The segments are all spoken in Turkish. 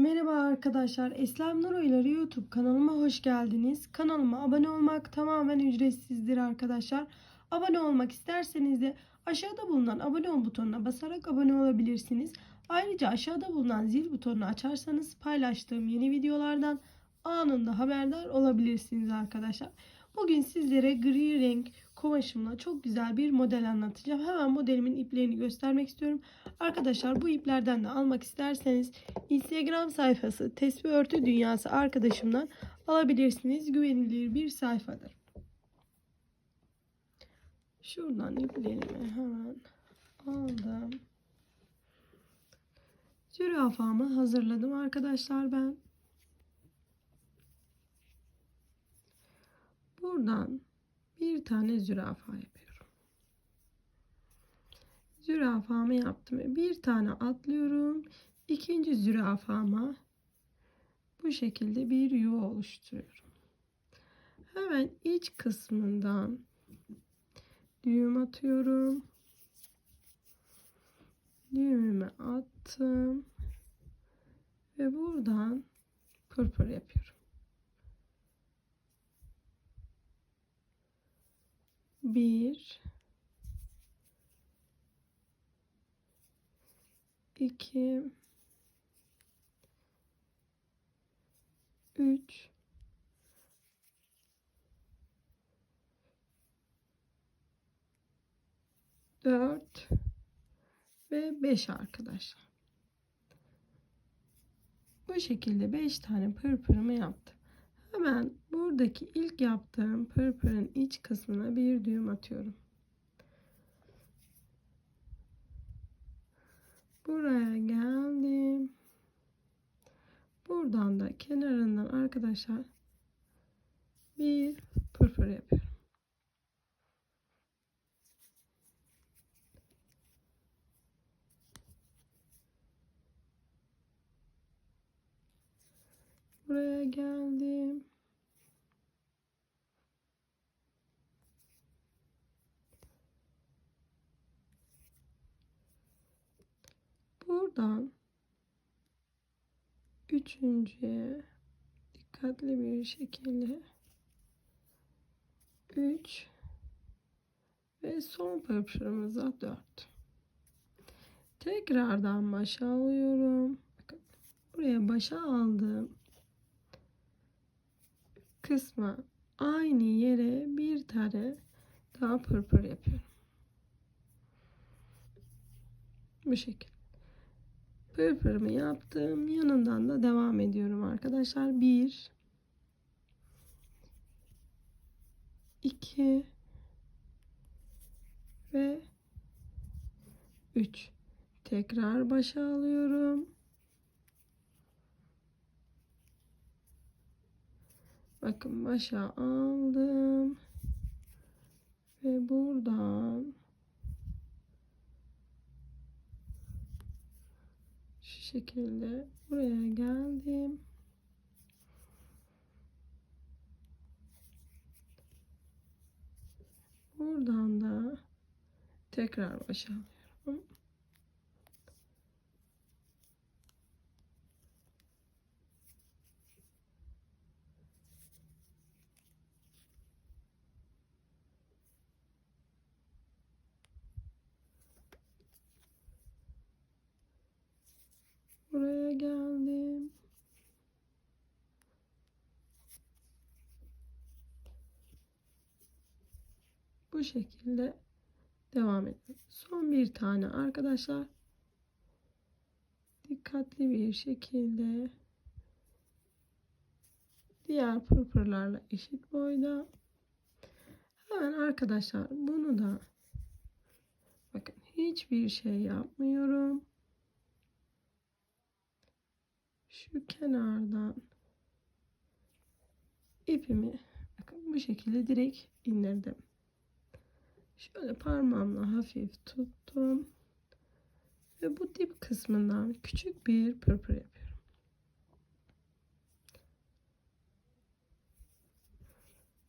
Merhaba arkadaşlar. Eslem Nur Oyları YouTube kanalıma hoş geldiniz. Kanalıma abone olmak tamamen ücretsizdir arkadaşlar. Abone olmak isterseniz de aşağıda bulunan abone ol butonuna basarak abone olabilirsiniz. Ayrıca aşağıda bulunan zil butonunu açarsanız paylaştığım yeni videolardan anında haberdar olabilirsiniz arkadaşlar. Bugün sizlere gri renk kumaşımla çok güzel bir model anlatacağım. Hemen modelimin iplerini göstermek istiyorum. Arkadaşlar bu iplerden de almak isterseniz Instagram sayfası Tesbih Örtü Dünyası arkadaşımdan alabilirsiniz. Güvenilir bir sayfadır. Şuradan iplerimi hemen aldım. Zürafamı hazırladım arkadaşlar ben. Buradan bir tane zürafa yapıyorum. Zürafamı yaptım. Bir tane atlıyorum. İkinci zürafama bu şekilde bir yuva oluşturuyorum. Hemen iç kısmından düğüm atıyorum. Düğümümü attım. Ve buradan pırpır yapıyorum. Bir, iki, üç, dört ve beş arkadaşlar. Bu şekilde beş tane pırpırımı yaptım. Hemen buradaki ilk yaptığım pırpırın iç kısmına bir düğüm atıyorum. Buraya geldim. Buradan da kenarından arkadaşlar bir pırpır yapıyorum. Buraya geldim. Buradan üçüncüye dikkatli bir şekilde. 3 ve son pırpırımıza 4 tekrardan başa alıyorum. Buraya başa aldım kısma aynı yere bir tane daha pırpır yapıyorum. Bu şekilde pırpırımı yaptım. Yanından da devam ediyorum arkadaşlar. 1 2 ve 3 tekrar başa alıyorum. Bakın başa aldım. Ve buradan şekilde buraya geldim Buradan da tekrar başa. Geldim. Bu şekilde devam ediyorum. Son bir tane arkadaşlar dikkatli bir şekilde diğer pırpırlarla eşit boyda hemen arkadaşlar bunu da bakın hiçbir şey yapmıyorum şu kenardan ipimi bakın bu şekilde direkt indirdim Şöyle parmağımla hafif tuttum. Ve bu dip kısmından küçük bir pırpır yapıyorum.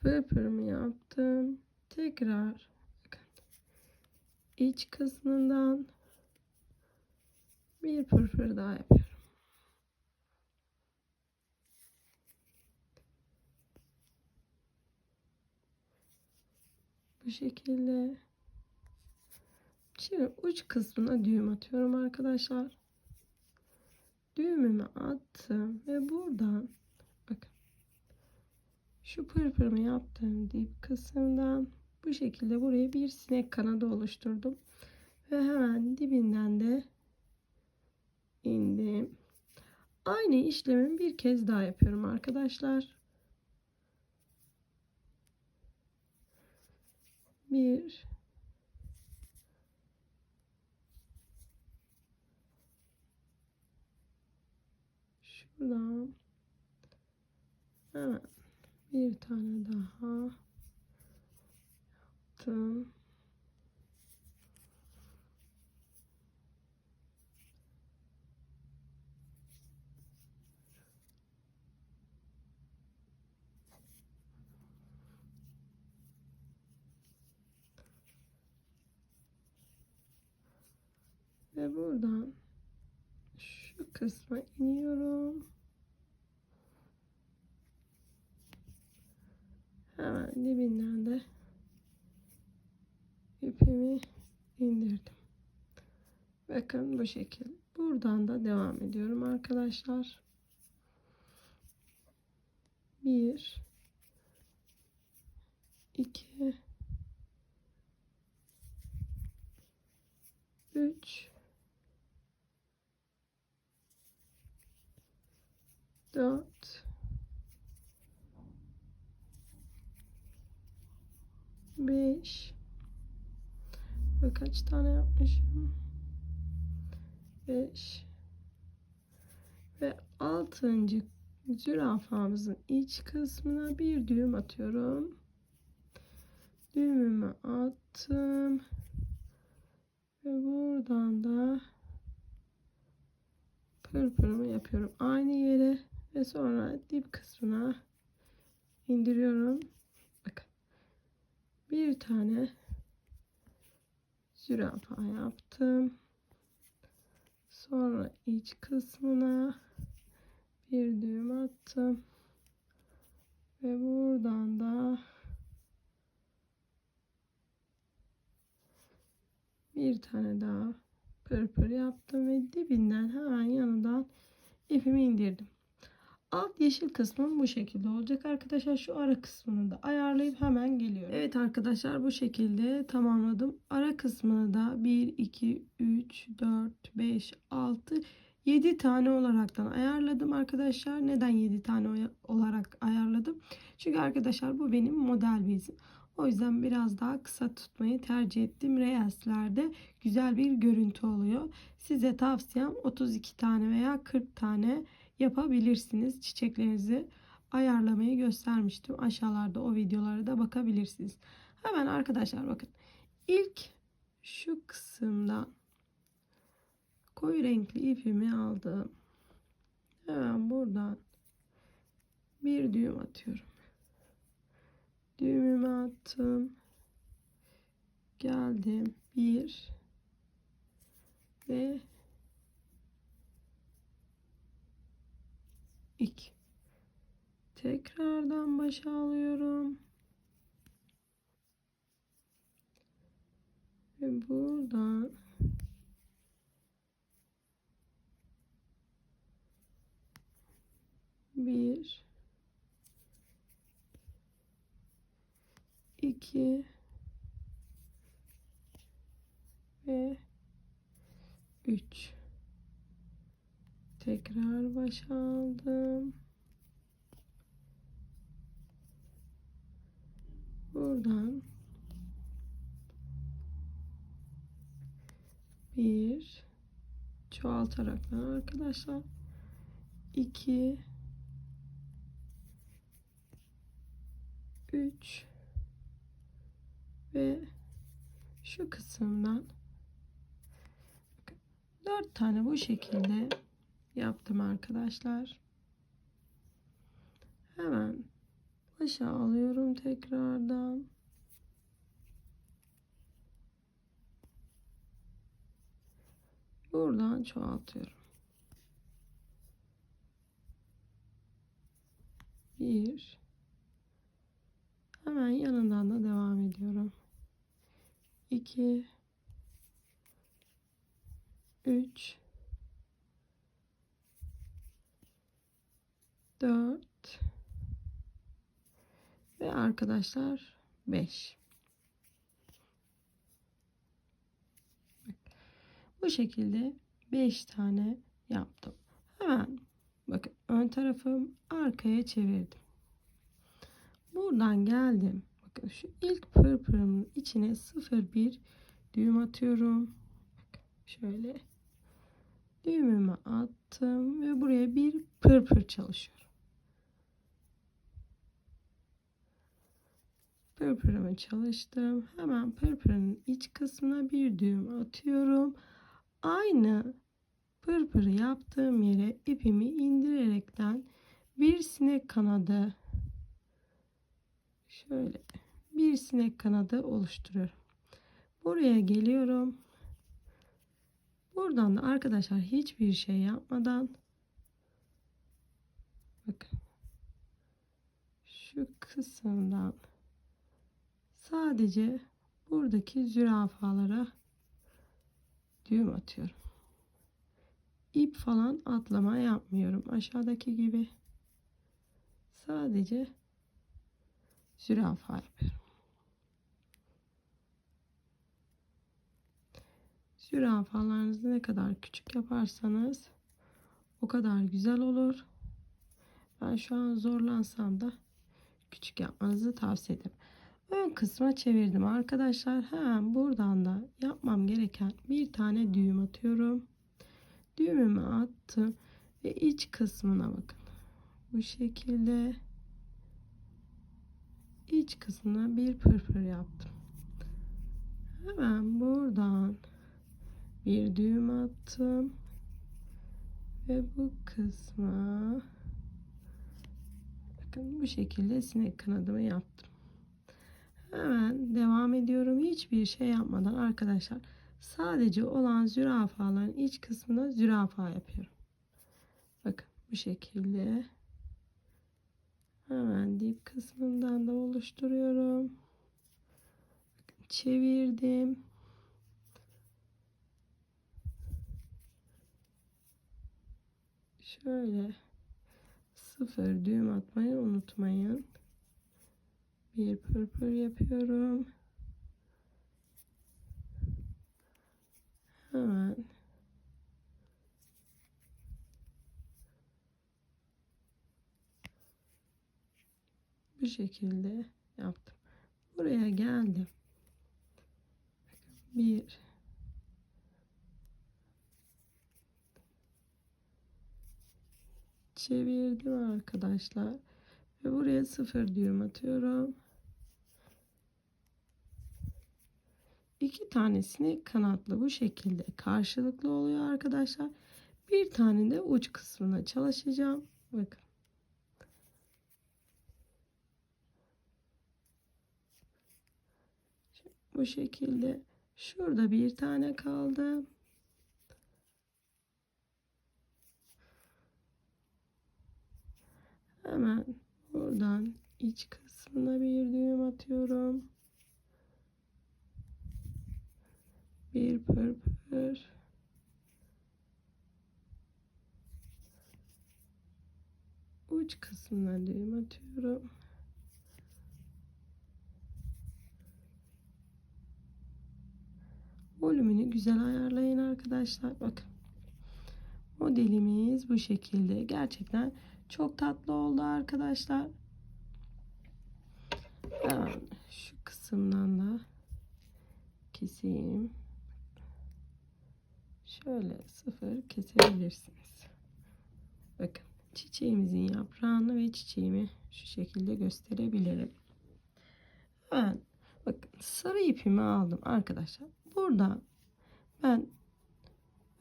Pırpırımı yaptım. Tekrar bakın, iç kısmından bir pırpır daha yapıyorum. Bu şekilde. Şimdi uç kısmına düğüm atıyorum arkadaşlar. Düğümümü attım ve buradan bakın şu pırpırımı yaptığım dip kısımdan bu şekilde buraya bir sinek kanadı oluşturdum. Ve hemen dibinden de indim. Aynı işlemi bir kez daha yapıyorum arkadaşlar. Bir şuradan hemen bir tane daha yaptım. Ve buradan şu kısma iniyorum. Hemen dibinden de ipimi indirdim. Bakın bu şekil. Buradan da devam ediyorum arkadaşlar. Bir, iki, üç, dört, beş. Ve kaç tane yapmışım? Beş. Ve altıncı zürafamızın iç kısmına bir düğüm atıyorum. Düğümümü attım. Ve buradan da pırpırımı yapıyorum. Aynı yere ve sonra dip kısmına indiriyorum. Bakın. Bir tane zürafa yaptım. Sonra iç kısmına bir düğüm attım. Ve buradan da bir tane daha pırpır yaptım ve dibinden hemen yanından ipimi indirdim. Alt yeşil kısmım bu şekilde olacak arkadaşlar. Şu ara kısmını da ayarlayıp hemen geliyorum. Evet arkadaşlar bu şekilde tamamladım. Ara kısmını da 1, 2, 3, 4, 5, 6, 7 tane olaraktan ayarladım arkadaşlar. Neden 7 tane olarak ayarladım? Çünkü arkadaşlar bu benim model bezim. O yüzden biraz daha kısa tutmayı tercih ettim. Reelslerde güzel bir görüntü oluyor. Size tavsiyem 32 tane veya 40 tane yapabilirsiniz. Çiçeklerinizi ayarlamayı göstermiştim. Aşağılarda o videolara da bakabilirsiniz. Hemen arkadaşlar bakın. İlk şu kısımdan koyu renkli ipimi aldım. Hemen buradan bir düğüm atıyorum. Düğümümü attım. Geldim. Bir ve 2 tekrardan başa alıyorum. Ve buradan bir iki ve üç Tekrar başa aldım. Buradan bir çoğaltarak arkadaşlar iki üç ve şu kısımdan dört tane bu şekilde yaptım arkadaşlar. Hemen başa alıyorum tekrardan. Buradan çoğaltıyorum. Bir. Hemen yanından da devam ediyorum. 2 3 4 ve arkadaşlar 5 bu şekilde 5 tane yaptım. Hemen bakın ön tarafım arkaya çevirdim. Buradan geldim. Bakın şu ilk pırpırımın içine 0,1 düğüm atıyorum. Şöyle düğümümü attım ve buraya bir pırpır çalışıyorum pırpırımı çalıştım hemen pırpırın iç kısmına bir düğüm atıyorum aynı pırpırı yaptığım yere ipimi indirerekten bir sinek kanadı şöyle bir sinek kanadı oluşturuyorum. Buraya geliyorum. Buradan da arkadaşlar hiçbir şey yapmadan bakın şu kısımdan sadece buradaki zürafalara düğüm atıyorum. İp falan atlama yapmıyorum. Aşağıdaki gibi sadece zürafa yapıyorum. Zürafalarınızı ne kadar küçük yaparsanız o kadar güzel olur. Ben şu an zorlansam da küçük yapmanızı tavsiye ederim. Ön kısma çevirdim arkadaşlar. Hemen buradan da yapmam gereken bir tane düğüm atıyorum. Düğümümü attım ve iç kısmına bakın. Bu şekilde iç kısmına bir pırpır yaptım. Hemen buradan bir düğüm attım ve bu kısma bakın bu şekilde sinek kanadımı yaptım. Hemen devam ediyorum. Hiçbir şey yapmadan arkadaşlar sadece olan zürafaların iç kısmına zürafa yapıyorum. Bakın bu şekilde hemen dip kısmından da oluşturuyorum. Bakın, çevirdim. Şöyle sıfır düğüm atmayı unutmayın. Bir pırpır yapıyorum. Hemen bu şekilde yaptım. Buraya geldim. Bir çevirdim arkadaşlar ve buraya sıfır düğüm atıyorum. İki tanesini kanatlı bu şekilde karşılıklı oluyor arkadaşlar. Bir tane de uç kısmına çalışacağım. Bakın. Bu şekilde şurada bir tane kaldı. Hemen buradan iç kısmına bir düğüm atıyorum. Bir pırpır. Uç kısmına düğüm atıyorum. Volümünü güzel ayarlayın arkadaşlar. Bakın. Modelimiz bu şekilde. Gerçekten çok tatlı oldu arkadaşlar. Hemen şu kısımdan da keseyim. Şöyle sıfır kesebilirsiniz. Bakın çiçeğimizin yaprağını ve çiçeğimi şu şekilde gösterebilirim. Ben bakın sarı ipimi aldım arkadaşlar. Burada ben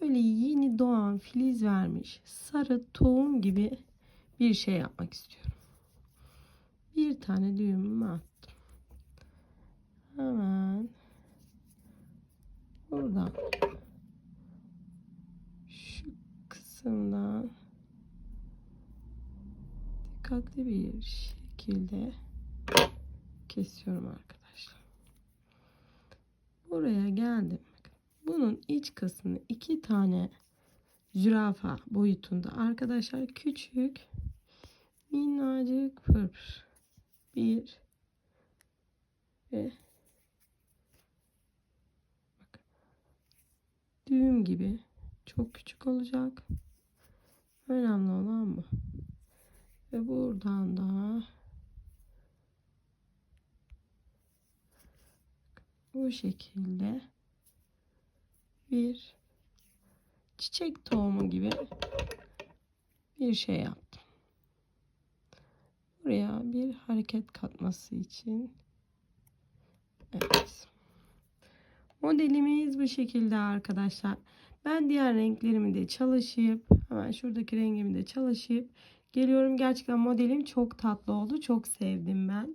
böyle yeni doğan filiz vermiş sarı tohum gibi bir şey yapmak istiyorum. Bir tane düğümümü attım. Hemen buradan şu kısımdan dikkatli bir şekilde kesiyorum arkadaşlar. Buraya geldim. Bunun iç kısmını iki tane zürafa boyutunda arkadaşlar küçük minnacık pırpır. Bir ve düğüm gibi çok küçük olacak. Önemli olan bu. Ve buradan da bu şekilde bir çiçek tohumu gibi bir şey yaptım. Buraya bir hareket katması için evet. Modelimiz bu şekilde arkadaşlar. Ben diğer renklerimi de çalışıp hemen şuradaki rengimi de çalışıp geliyorum. Gerçekten modelim çok tatlı oldu. Çok sevdim ben.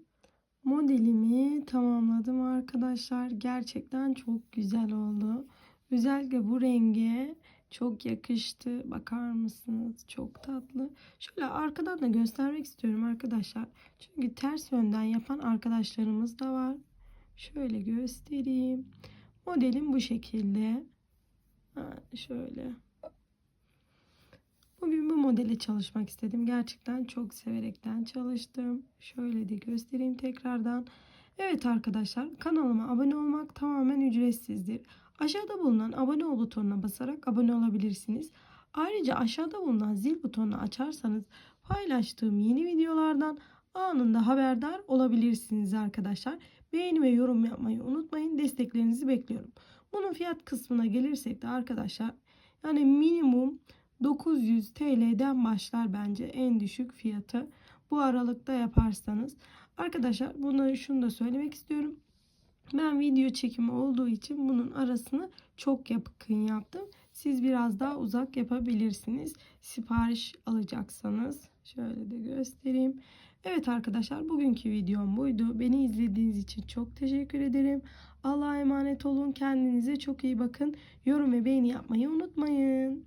Modelimi tamamladım arkadaşlar. Gerçekten çok güzel oldu. Özellikle bu renge çok yakıştı. Bakar mısınız? Çok tatlı. Şöyle arkadan da göstermek istiyorum arkadaşlar. Çünkü ters yönden yapan arkadaşlarımız da var. Şöyle göstereyim. Modelim bu şekilde. Şöyle. Bugün bu modeli çalışmak istedim. Gerçekten çok severekten çalıştım. Şöyle de göstereyim tekrardan. Evet arkadaşlar kanalıma abone olmak tamamen ücretsizdir. Aşağıda bulunan abone ol butonuna basarak abone olabilirsiniz. Ayrıca aşağıda bulunan zil butonunu açarsanız paylaştığım yeni videolardan anında haberdar olabilirsiniz arkadaşlar. Beğeni ve yorum yapmayı unutmayın. Desteklerinizi bekliyorum. Bunun fiyat kısmına gelirsek de arkadaşlar yani minimum 900 TL'den başlar bence en düşük fiyatı. Bu aralıkta yaparsanız. Arkadaşlar bunu şunu da söylemek istiyorum. Ben video çekimi olduğu için bunun arasını çok yakın yaptım. Siz biraz daha uzak yapabilirsiniz. Sipariş alacaksanız. Şöyle de göstereyim. Evet arkadaşlar bugünkü videom buydu. Beni izlediğiniz için çok teşekkür ederim. Allah'a emanet olun. Kendinize çok iyi bakın. Yorum ve beğeni yapmayı unutmayın.